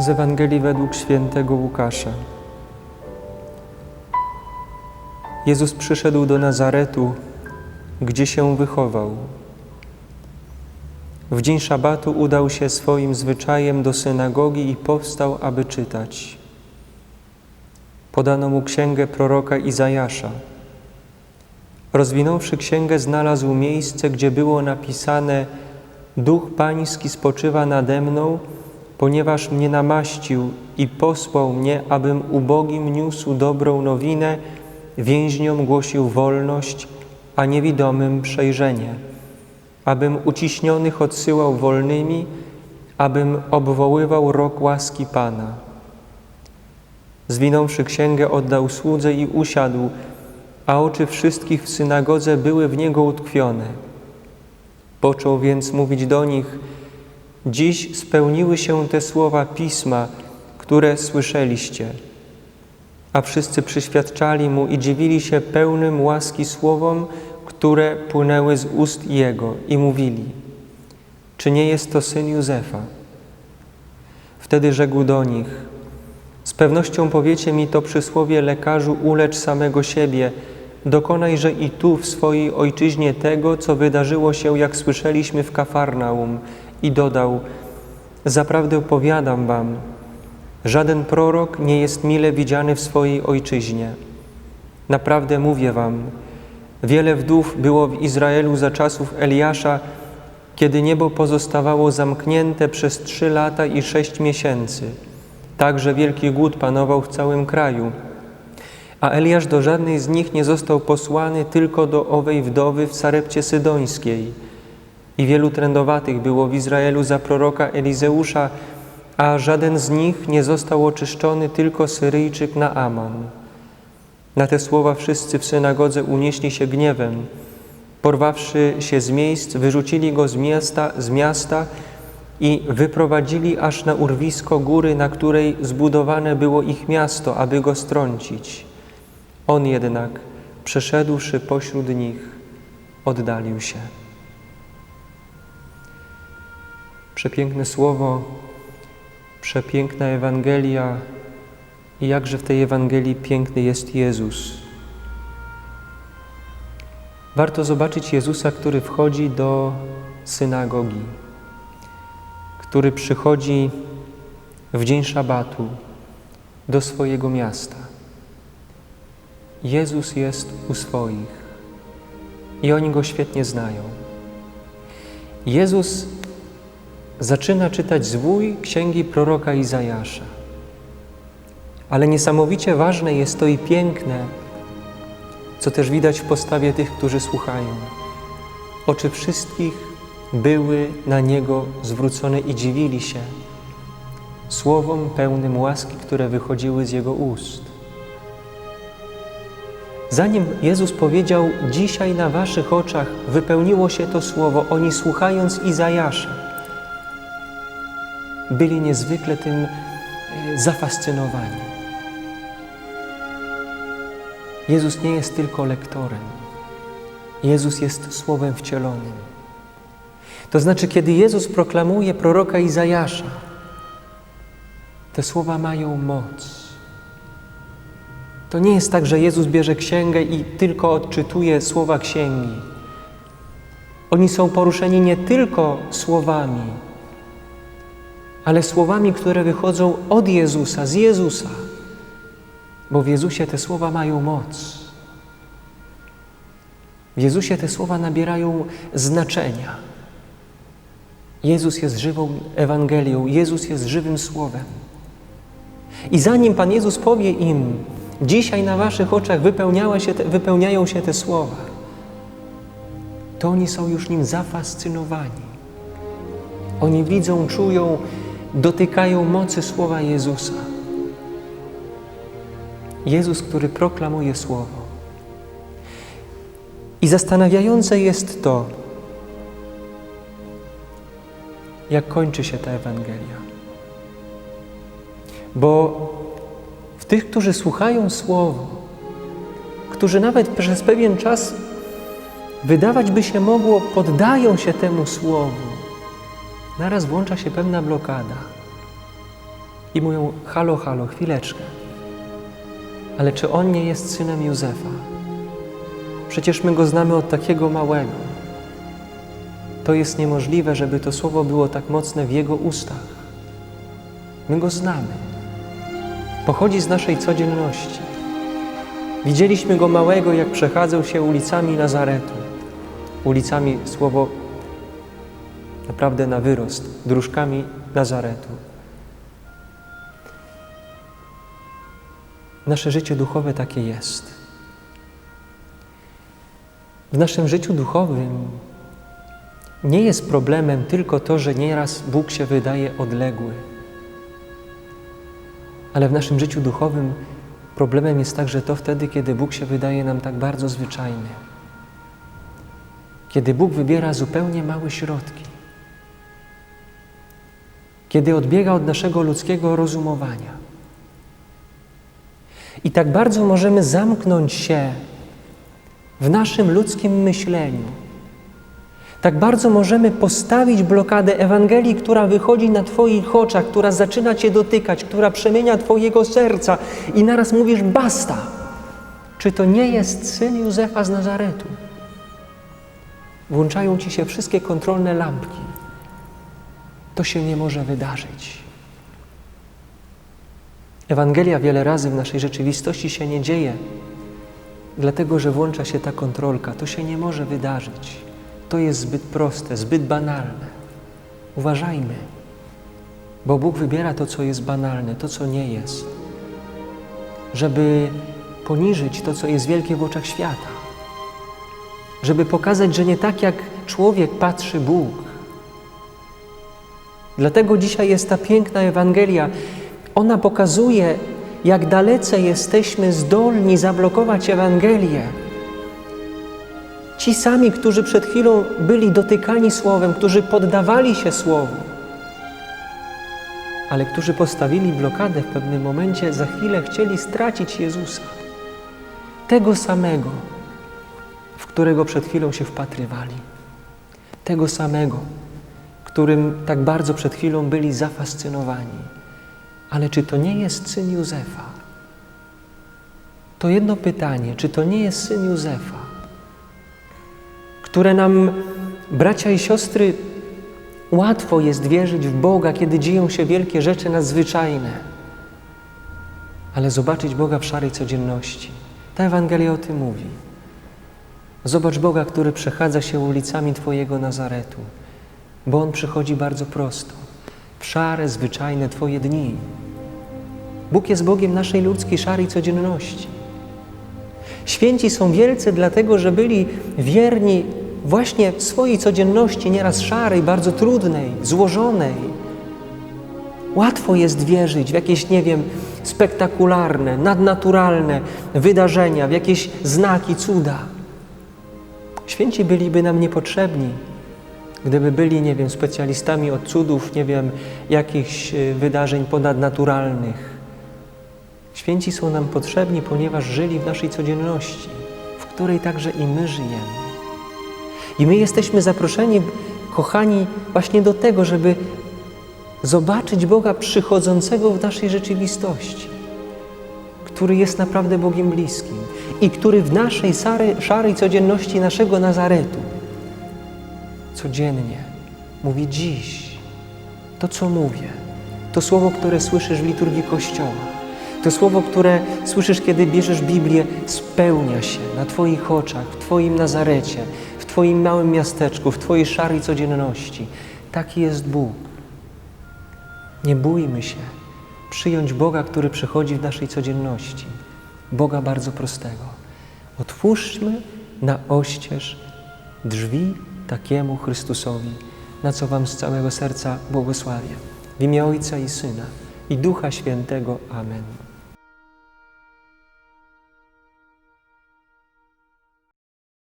Z Ewangelii według świętego Łukasza. Jezus przyszedł do Nazaretu, gdzie się wychował. W dzień szabatu udał się swoim zwyczajem do synagogi i powstał, aby czytać. Podano mu księgę proroka Izajasza. Rozwinąwszy księgę, znalazł miejsce, gdzie było napisane: Duch Pański spoczywa nade mną, ponieważ mnie namaścił i posłał mnie, abym ubogim niósł dobrą nowinę, więźniom głosił wolność, a niewidomym przejrzenie, abym uciśnionych odsyłał wolnymi, abym obwoływał rok łaski Pana. Zwinąwszy księgę, oddał słudze i usiadł, a oczy wszystkich w synagodze były w niego utkwione. Począł więc mówić do nich: Dziś spełniły się te słowa pisma, które słyszeliście. A wszyscy przyświadczali mu i dziwili się pełnym łaski słowom, które płynęły z ust jego, i mówili: Czy nie jest to syn Józefa? Wtedy rzekł do nich: Z pewnością powiecie mi to przysłowie lekarzu: ulecz samego siebie. Dokonajże i tu w swojej ojczyźnie tego, co wydarzyło się, jak słyszeliśmy w Kafarnaum. I dodał: Zaprawdę opowiadam wam, żaden prorok nie jest mile widziany w swojej ojczyźnie. Naprawdę mówię wam, wiele wdów było w Izraelu za czasów Eliasza, kiedy niebo pozostawało zamknięte przez trzy lata i sześć miesięcy. Także wielki głód panował w całym kraju. A Eliasz do żadnej z nich nie został posłany, tylko do owej wdowy w Sarepcie Sydońskiej. I wielu trędowatych było w Izraelu za proroka Elizeusza, a żaden z nich nie został oczyszczony, tylko Syryjczyk Naaman. Na te słowa wszyscy w synagodze unieśli się gniewem. Porwawszy się z miejsc, wyrzucili go z miasta, z miasta i wyprowadzili aż na urwisko góry, na której zbudowane było ich miasto, aby go strącić. On jednak, przeszedłszy pośród nich, oddalił się. Przepiękne słowo, przepiękna Ewangelia i jakże w tej Ewangelii piękny jest Jezus. Warto zobaczyć Jezusa, który wchodzi do synagogi, który przychodzi w dzień szabatu do swojego miasta. Jezus jest u swoich i oni go świetnie znają. Jezus zaczyna czytać zwój księgi proroka Izajasza. Ale niesamowicie ważne jest to i piękne, co też widać w postawie tych, którzy słuchają. Oczy wszystkich były na Niego zwrócone i dziwili się słowom pełnym łaski, które wychodziły z Jego ust. Zanim Jezus powiedział, dzisiaj na waszych oczach wypełniło się to słowo, oni słuchając Izajasza, byli niezwykle tym e, zafascynowani. Jezus nie jest tylko lektorem. Jezus jest Słowem wcielonym. To znaczy, kiedy Jezus proklamuje proroka Izajasza, te słowa mają moc. To nie jest tak, że Jezus bierze księgę i tylko odczytuje słowa księgi. Oni są poruszeni nie tylko słowami, ale słowami, które wychodzą od Jezusa, z Jezusa, bo w Jezusie te słowa mają moc. W Jezusie te słowa nabierają znaczenia. Jezus jest żywą Ewangelią, Jezus jest żywym Słowem. I zanim Pan Jezus powie im, dzisiaj na Waszych oczach się te, wypełniają się te słowa, to oni są już nim zafascynowani. Oni widzą, czują, dotykają mocy słowa Jezusa. Jezus, który proklamuje słowo. I zastanawiające jest to, jak kończy się ta Ewangelia. Bo w tych, którzy słuchają słowo, którzy nawet przez pewien czas wydawać by się mogło, poddają się temu słowu, naraz włącza się pewna blokada. i mówią: Halo, halo, chwileczkę. Ale czy on nie jest synem Józefa? Przecież my go znamy od takiego małego. To jest niemożliwe, żeby to słowo było tak mocne w jego ustach. My go znamy. Pochodzi z naszej codzienności. Widzieliśmy go małego, jak przechadzał się ulicami Nazaretu. Ulicami słowo naprawdę na wyrost, dróżkami Nazaretu. Nasze życie duchowe takie jest. W naszym życiu duchowym nie jest problemem tylko to, że nieraz Bóg się wydaje odległy. Ale w naszym życiu duchowym problemem jest także to wtedy, kiedy Bóg się wydaje nam tak bardzo zwyczajny. Kiedy Bóg wybiera zupełnie małe środki. Kiedy odbiega od naszego ludzkiego rozumowania. I tak bardzo możemy zamknąć się w naszym ludzkim myśleniu. Tak bardzo możemy postawić blokadę Ewangelii, która wychodzi na Twoich oczach, która zaczyna Cię dotykać, która przemienia Twojego serca i naraz mówisz basta. Czy to nie jest syn Józefa z Nazaretu? Włączają Ci się wszystkie kontrolne lampki. To się nie może wydarzyć. Ewangelia wiele razy w naszej rzeczywistości się nie dzieje, dlatego że włącza się ta kontrolka. To się nie może wydarzyć. To jest zbyt proste, zbyt banalne. Uważajmy, bo Bóg wybiera to, co jest banalne, to, co nie jest, żeby poniżyć to, co jest wielkie w oczach świata, żeby pokazać, że nie tak jak człowiek patrzy Bóg. Dlatego dzisiaj jest ta piękna Ewangelia, ona pokazuje, jak dalece jesteśmy zdolni zablokować Ewangelię. Ci sami, którzy przed chwilą byli dotykani Słowem, którzy poddawali się Słowu, ale którzy postawili blokadę w pewnym momencie, za chwilę chcieli stracić Jezusa. Tego samego, w którego przed chwilą się wpatrywali. Tego samego, którym tak bardzo przed chwilą byli zafascynowani. Ale czy to nie jest syn Józefa? To jedno pytanie, czy to nie jest syn Józefa, które nam, bracia i siostry, łatwo jest wierzyć w Boga, kiedy dzieją się wielkie rzeczy nadzwyczajne, ale zobaczyć Boga w szarej codzienności. Ta Ewangelia o tym mówi. Zobacz Boga, który przechadza się ulicami Twojego Nazaretu, bo On przychodzi bardzo prosto, w szare, zwyczajne Twoje dni. Bóg jest Bogiem naszej ludzkiej, szarej codzienności. Święci są wielcy dlatego, że byli wierni właśnie w swojej codzienności, nieraz szarej, bardzo trudnej, złożonej. Łatwo jest wierzyć w jakieś, nie wiem, spektakularne, nadnaturalne wydarzenia, w jakieś znaki, cuda. Święci byliby nam niepotrzebni, gdyby byli, nie wiem, specjalistami od cudów, nie wiem, jakichś y, wydarzeń ponadnaturalnych. Święci są nam potrzebni, ponieważ żyli w naszej codzienności, w której także i my żyjemy. I my jesteśmy zaproszeni, kochani, właśnie do tego, żeby zobaczyć Boga przychodzącego w naszej rzeczywistości, który jest naprawdę Bogiem bliskim i który w naszej szarej codzienności naszego Nazaretu codziennie mówi dziś to, co mówię, to słowo, które słyszysz w liturgii Kościoła to słowo, które słyszysz, kiedy bierzesz Biblię, spełnia się na Twoich oczach, w Twoim Nazarecie, w Twoim małym miasteczku, w Twojej szarej codzienności. Taki jest Bóg. Nie bójmy się przyjąć Boga, który przychodzi w naszej codzienności. Boga bardzo prostego. Otwórzmy na oścież drzwi takiemu Chrystusowi, na co Wam z całego serca błogosławię. W imię Ojca i Syna i Ducha Świętego. Amen.